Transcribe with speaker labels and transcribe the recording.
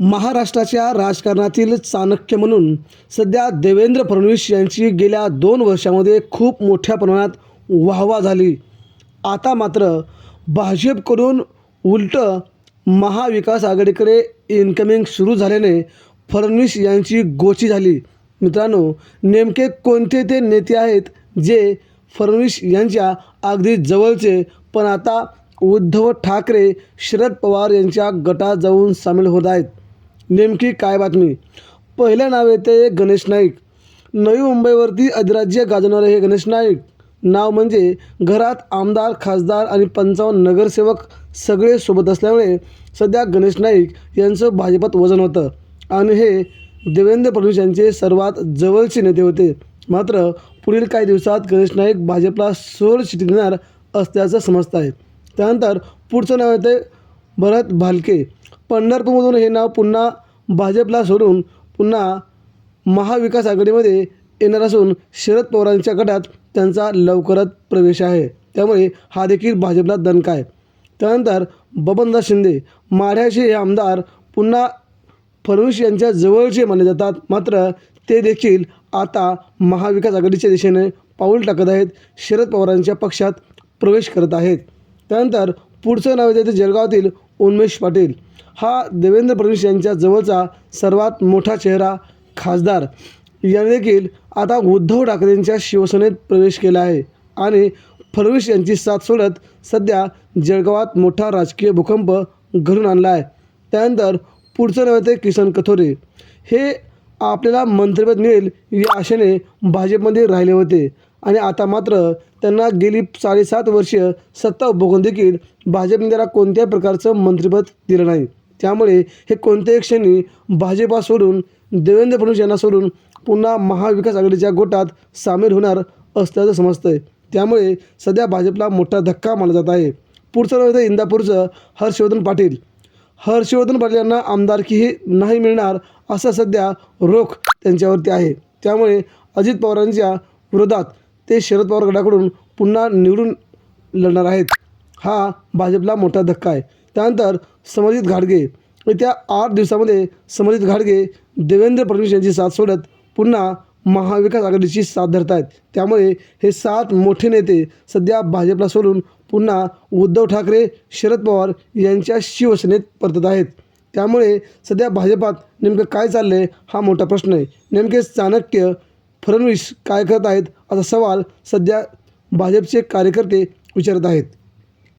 Speaker 1: महाराष्ट्राच्या राजकारणातील चाणक्य म्हणून सध्या देवेंद्र फडणवीस यांची गेल्या दोन वर्षामध्ये खूप मोठ्या प्रमाणात वाहवा झाली. आता मात्र भाजपकडून उलटं महाविकास आघाडीकडे इन्कमिंग सुरू झाल्याने फडणवीस यांची गोची झाली. मित्रांनो नेमके कोणते ते नेते आहेत जे फडणवीस यांच्या अगदी जवळचे? पण आता उद्धव ठाकरे शरद पवार यांच्या गटात जाऊन सामील होत आहेत. नेमकी काय बातमी? पहिल्या नाव येते गणेश नाईक. नवी मुंबईवरती अधिराज्य गाजवणारे हे गणेश नाईक. नाव म्हणजे घरात आमदार खासदार आणि पंचावन्न नगरसेवक सगळे सोबत असल्यामुळे सध्या गणेश नाईक यांचं भाजपात वजन होतं. आणि हे देवेंद्र फडणवीस यांचे सर्वात जवळचे नेते होते. मात्र पुढील काही दिवसात गणेश नाईक भाजपला सोड शिटी देणार असल्याचं समजत आहे त्यानंतर पुढचं नाव येते भरत भालके. पंढरपूरमधून हे नाव पुन्हा भाजपला सोडून पुन्हा महाविकास आघाडीमध्ये येणार असून शरद पवारांच्या गटात त्यांचा लवकरच प्रवेश आहे. त्यामुळे हा देखील भाजपला दणका आहे. त्यानंतर बबनदास शिंदे माढ्याचे हे आमदार पुन्हा फडणवीस यांच्या जवळचे मानले जातात. मात्र ते देखील आता महाविकास आघाडीच्या दिशेने पाऊल टाकत आहेत. शरद पवारांच्या पक्षात प्रवेश करत आहेत. त्यानंतर पुढचं नाव येते जळगावातील उन्मेष पाटील. हा देवेंद्र फडणवीस यांच्या जवळचा सर्वात मोठा चेहरा खासदार. याने देखील आता उद्धव ठाकरेंच्या शिवसेनेत प्रवेश केला आहे आणि फडणवीस यांची साथ सोडत सध्या जळगावात मोठा राजकीय भूकंप घडून आणला आहे. त्यानंतर पुढचं नाव येते किसन कथोरे. हे आपल्याला मंत्रिपद मिळेल या आशेने भाजपमध्ये राहिले होते. आणि आता मात्र त्यांना गेली साडेसात वर्ष सत्ता उपभोगून देखील भाजपने त्याला कोणत्याही प्रकारचं मंत्रिपद दिलं नाही. त्यामुळे हे कोणत्याही क्षणी भाजपा सोडून देवेंद्र फडणवीस यांना सोडून पुन्हा महाविकास आघाडीच्या गोटात सामील होणार असल्याचं समजतं आहे त्यामुळे सध्या भाजपला मोठा धक्का मानला जात आहे. पुढचं नाव इंदापूरचं हर्षवर्धन पाटील. हर्षवर्धन पाटील यांना आमदारकीही नाही मिळणार असा सध्या रोख त्यांच्यावरती आहे. त्यामुळे अजित पवारांच्या विरोधात ते शरद पवार गटाकडून पुन्हा निवडून लढणार आहेत. हा भाजपला मोठा धक्का आहे. त्यानंतर समजित घाडगे येत्या आठ दिवसामध्ये समजित घाडगे देवेंद्र फडणवीस यांची साथ सोडत पुन्हा महाविकास आघाडीची साथ धरत आहेत त्यामुळे हे सात मोठे नेते सध्या भाजपला सोडून पुन्हा उद्धव ठाकरे शरद पवार यांच्या शिवसेनेत परतत आहेत. त्यामुळे सध्या भाजपात नेमकं काय चाललं आहे हा मोठा प्रश्न आहे. नेमके चाणक्य फडणवीस काय करत आहेत? असा सवाल सध्या भाजपचे कार्यकर्ते विचारत आहेत.